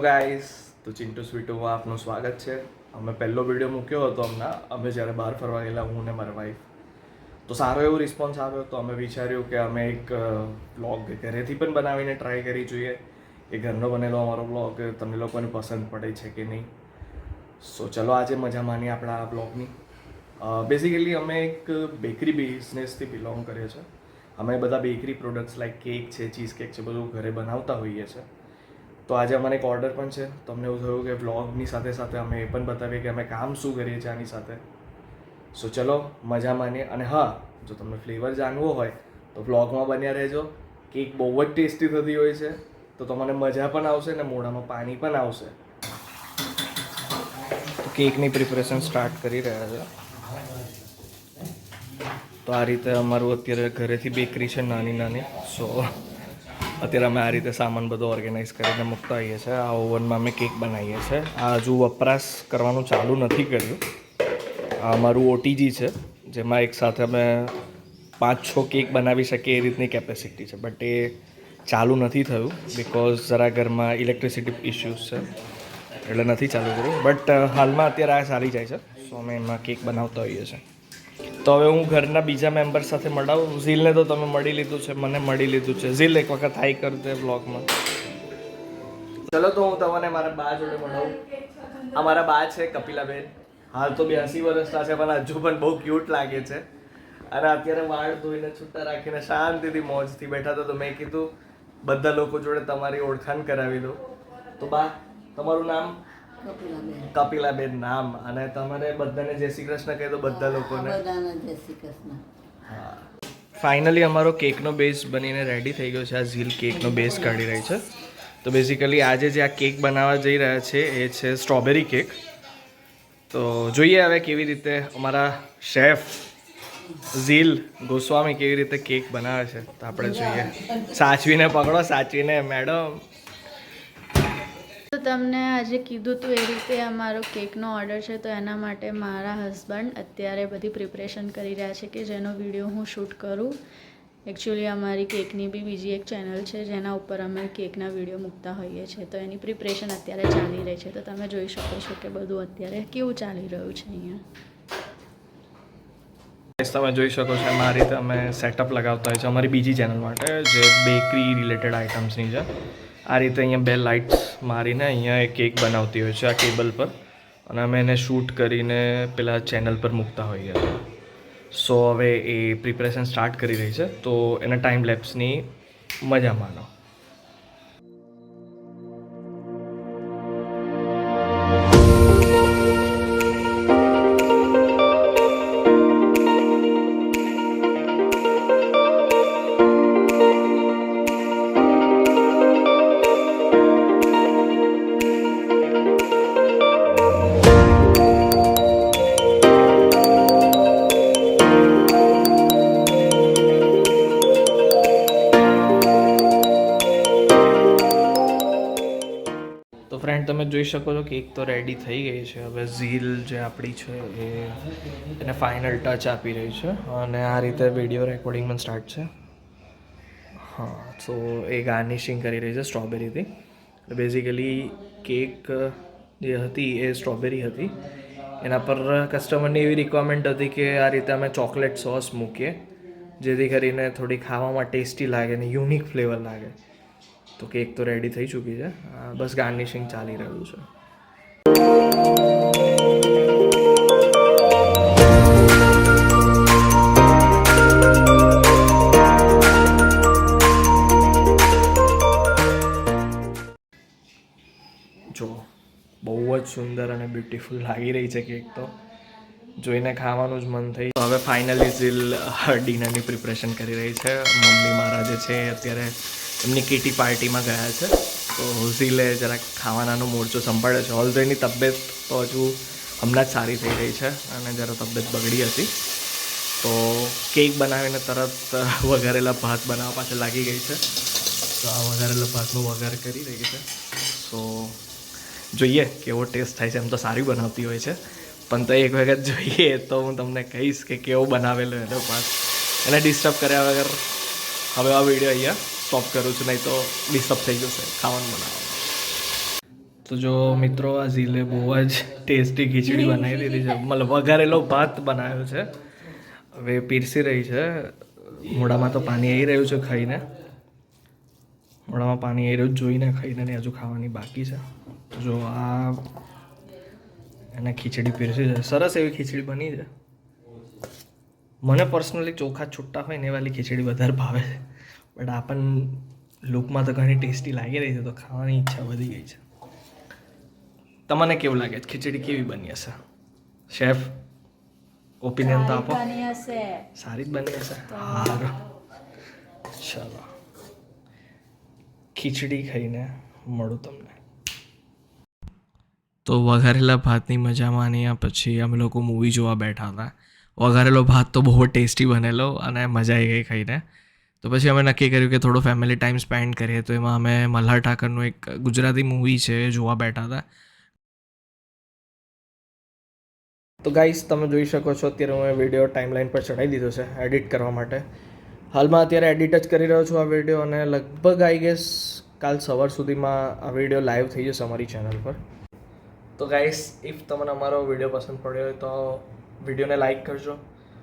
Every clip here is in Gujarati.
ગાઈસ તો ચિંટુ સ્વીટોમાં આપનું સ્વાગત છે. અમે પહેલો વીડિયો મૂક્યો હતો હમણાં. અમે જ્યારે બહાર ફરવા ગયેલા, હું ને મારા વાઈફ તો સારો એવો રિસ્પોન્સ આવ્યો તો અમે વિચાર્યું કે અમે એક બ્લોગ ઘરેથી પણ બનાવીને ટ્રાય કરી જોઈએ. એ ઘરનો બનેલો અમારો બ્લોગ તમને લોકોને પસંદ પડે છે કે નહીં? સો ચલો આજે મજા માની આપણા આ બ્લોગની બેઝિકલી અમે એક બેકરી બિઝનેસથી બિલોંગ કરીએ છીએ અમે બધા બેકરી પ્રોડક્ટ્સ લાઈક કેક છે ચીઝ કેક છે, બધું ઘરે બનાવતા હોઈએ છીએ તો આજે અમારે એક ઓર્ડર પણ છે. તમને એવું થયું કે વ્લોગની સાથે સાથે અમે એ પણ બતાવીએ કે અમે કામ શું કરીએ છીએ આની સાથે. સો ચલો, મજા માનીએ અને હા, જો તમને ફ્લેવર જાણવો હોય, તો વ્લોગમાં બન્યા રહેજો. કેક બહુ જ ટેસ્ટી થતી હોય છે. તો તમને મજા પણ આવશે ને મોઢામાં પાણી પણ આવશે. કેકની પ્રિપરેશન સ્ટાર્ટ કરી રહ્યા છે. તો આ રીતે અમારું અત્યારે ઘરેથી બેકરી છે નાની નાની સો અત્યારે અમે આ રીતે સામાન બધો ઓર્ગેનાઇઝ કરીને મૂકતા હોઈએ છીએ. આ ઓવનમાં અમે કેક બનાવીએ છીએ. આ હજુ વપરાશ કરવાનું ચાલુ નથી કર્યું. આ અમારું ઓટીજી છે, જેમાં એક સાથે અમે પાંચ છ કેક બનાવી શકીએ એ રીતની કેપેસિટી છે. બટ એ ચાલુ નથી થયું બિકોઝ જરા ઘરમાં ઇલેક્ટ્રિસિટી ઇસ્યુઝ છે. એટલે નથી ચાલુ કર્યું. બટ હાલમાં અત્યારે આ સારી જાય છે. સો અમે એમાં કેક બનાવતા હોઈએ છીએ. તો હવે હું ઘરના બીજા મેમ્બર સાથે મળાવું. ઝીલને તો તમે મળી લીધું છે, મને મળી લીધું છે. ઝીલ એક વખત હાઈ કર દે બ્લોગમાં ચલો તો હું તમને મારા બા જોડે મળાવું. મારા બા છે કપિલાબેન. હાલ તો બ્યાસી વર્ષના છે, પણ હજુ પણ બહુ ક્યુટ લાગે છે. અને અત્યારે વાળ ધોઈને છૂટા રાખીને શાંતિથી મોજથી બેઠા તો મેં કીધું, બધા લોકો જોડે તમારી ઓળખાણ કરાવી દઉં. તો બા, તમારું નામ? કપિલાબેન. નામ. અને તમારે બધાને જય શ્રી કૃષ્ણ કહી દો બધા લોકોને. બધાને જય શ્રી કૃષ્ણ. ફાઇનલી અમારો કેકનો બેઝ બનીને રેડી થઈ ગયો છે. આ ઝીલ કેકનો બેઝ કાઢી રહી છે. તો બેઝિકલી આજે જે આ કેક બનાવવા જઈ રહ્યા છે એ છે સ્ટ્રોબેરી કેક તો જોઈએ હવે કેવી રીતે અમારા શેફ ઝીલ ગોસ્વામી કેવી રીતે કેક બનાવે છે. તો આપણે જોઈએ. સાચવીને પકડો સાચવીને મેડમ તમને આજે કીધું તું એ રીતે અમારો કેકનો ઓર્ડર છે, તો એના માટે મારા હસબન્ડ અત્યારે બધી પ્રિપરેશન કરી રહ્યા છે કે જેનો વીડિયો હું શૂટ કરું. એકચ્યુઅલી અમારી કેકની બી બીજી એક ચેનલ છે, જેના ઉપર અમે કેકના વીડિયો મૂકતા હોઈએ છીએ. તો એની પ્રિપરેશન અત્યારે ચાલી રહી છે. તો તમે જોઈ શકો છો કે બધું અત્યારે કેવું ચાલી રહ્યું છે અહીંયા. તમે જોઈ શકો છો એમાં આ રીતે અમે સેટઅપ લગાવતા હોય છે અમારી બીજી ચેનલ માટે, જે બેકરી રિલેટેડ આઇટમ્સની છે. આ રીતે અહીંયા બે લાઇટ્સ મારીને અહીંયા એક કેક બનાવતી હોય છે આ કેબલ પર. અને અમે એને શૂટ કરીને પેલા ચેનલ પર મૂકતા હોઈએ. છીએ સો હવે એ પ્રિપરેશન સ્ટાર્ટ કરી રહી છે. તો એના ટાઈમ લેપ્સની મજા માનો. તમે જોઈ શકો છો કેક તો રેડી થઈ ગઈ છે. હવે ઝીલ જે આપણી છે એ એને ફાઇનલ ટચ આપી રહી છે અને આ રીતે વીડિયો રેકોર્ડિંગ પણ સ્ટાર્ટ છે. હા સો એ ગાર્નિશિંગ કરી રહી છે સ્ટ્રોબેરીથી બેઝિકલી કેક જે હતી એ સ્ટ્રોબેરી હતી. એના પર કસ્ટમરની એવી રિક્વાયરમેન્ટ હતી કે આ રીતે અમે ચોકલેટ સોસ મૂકીએ, જેથી કરીને થોડી ખાવામાં ટેસ્ટી લાગે ને યુનિક ફ્લેવર લાગે. તો કેક તો રેડી થઈ ચૂકી છે. બસ ગાર્નિશિંગ ચાલી રહ્યું છે. જો, બહુ જ સુંદર અને બ્યુટીફુલ લાગી રહી છે કેક તો. જોઈને ખાવાનું જ મન થઈ હવે ફાઇનલી ઝીલ ડિનરની પ્રિપરેશન કરી રહી છે. મમ્મી મારા જે છે અત્યારે એમની કીટી પાર્ટીમાં ગયા છે. તો હુસીલે જરાક ખાવાનાનો મોરચો સંભાળ્યો છે. ઓલ એની તબિયત તો હજુ હમણાં જ સારી થઈ રહી છે અને જરા તબિયત બગડી હતી. તો કેક બનાવીને તરત વઘારેલા ભાત બનાવવા પાછળ લાગી ગઈ છે. તો આ વઘારેલા ભાતનો વઘાર કરી રહી છે. સો જોઈએ કેવો ટેસ્ટ થાય છે. એમ તો સારી બનાવતી હોય છે. પણ તો એક વખત જોઈએ તો હું તમને કહીશ કે કેવો બનાવેલો એનો ભાત. એને ડિસ્ટર્બ કર્યા વગર. હવે આ વીડિયો અહીંયા સ્ટોપ કરું છું, નહીં તો ડિસ્ટર્બ થઈ જશે, ખાવાનું બનાવવામાં તો જો મિત્રો, આ ઝીલે બહુ જ ટેસ્ટી ખીચડી બનાવી દીધી છે. મતલબ વઘારેલો ભાત બનાવ્યો છે. હવે પીરસી રહી છે. મોઢામાં તો પાણી આવી રહ્યું છે ખાઈને. મોઢામાં પાણી આવી રહ્યું જોઈને ખાઈને ને હજુ ખાવાની બાકી છે. જો આ એને ખીચડી પીરસી છે. સરસ એવી ખીચડી બની છે. મને પર્સનલી ચોખા છૂટા હોય ને એ વાલી ખીચડી વધારે ભાવે છે. બટ આપણ લુકમાં તો ઘણી ટેસ્ટી લાગી રહી છે તો ખાવાની ઈચ્છા વધી ગઈ છે. તમને કેવું લાગે? છે ખીચડી કેવી બની હશે? શેફ ઓપિનિયન તો આપો. સારી જ બની હશે? સારું ચલો. ખીચડી ખાઈને મળું તમને. તો વઘારેલા ભાતની મજા માન્યા પછી અમે લોકો મૂવી જોવા બેઠા હતા. વઘારેલો ભાત તો બહુ ટેસ્ટી બનેલો અને મજા આવી ગઈ ખાઈને. તો પછી અમે નક્કી કર્યું કે થોડો ફેમિલી ટાઈમ સ્પેન્ડ કરીએ. તો એમાં અમે મલ્હાર ઠાકરનું એક ગુજરાતી મૂવી છે, જોવા બેઠા હતા. તો ગાઈસ તમે જોઈ શકો છો, અત્યારે હું વીડિયો ટાઈમલાઈન પર ચડાવી દીધો છે એડિટ કરવા માટે. હાલમાં અત્યારે એડિટ જ કરી રહ્યો છું આ વીડિયો અને લગભગ આઈ ગેસ કાલ સવાર સુધીમાં આ વીડિયો લાઈવ થઈ જશે અમારી ચેનલ પર. તો ગાઈસ ઇફ તમને અમારો વીડિયો પસંદ પડ્યો હોય તો વિડીયોને લાઈક કરજો.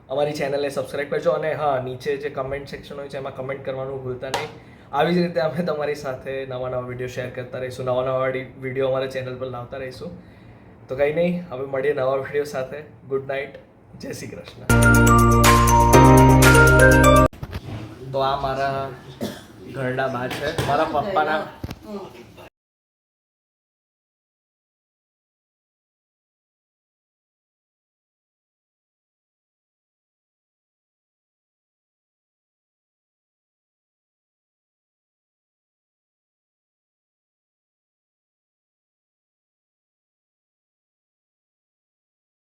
અમારી ચેનલને સબસ્ક્રાઈબ કરજો અને હા, નીચે જે કમેન્ટ સેક્શન હોય છે, એમાં કમેન્ટ કરવાનું ભૂલતા નહીં. આવી જ રીતે અમે તમારી સાથે નવા નવા વીડિયો શેર કરતા રહીશું. નવા નવા વીડિયો અમારા ચેનલ પર લાવતા રહીશું. તો કંઈ નહીં, હવે મળીએ નવા વીડિયો સાથે. ગુડ નાઇટ જય શ્રી કૃષ્ણ. તો આ મારા ઘરડા બા છે. મારા પપ્પાના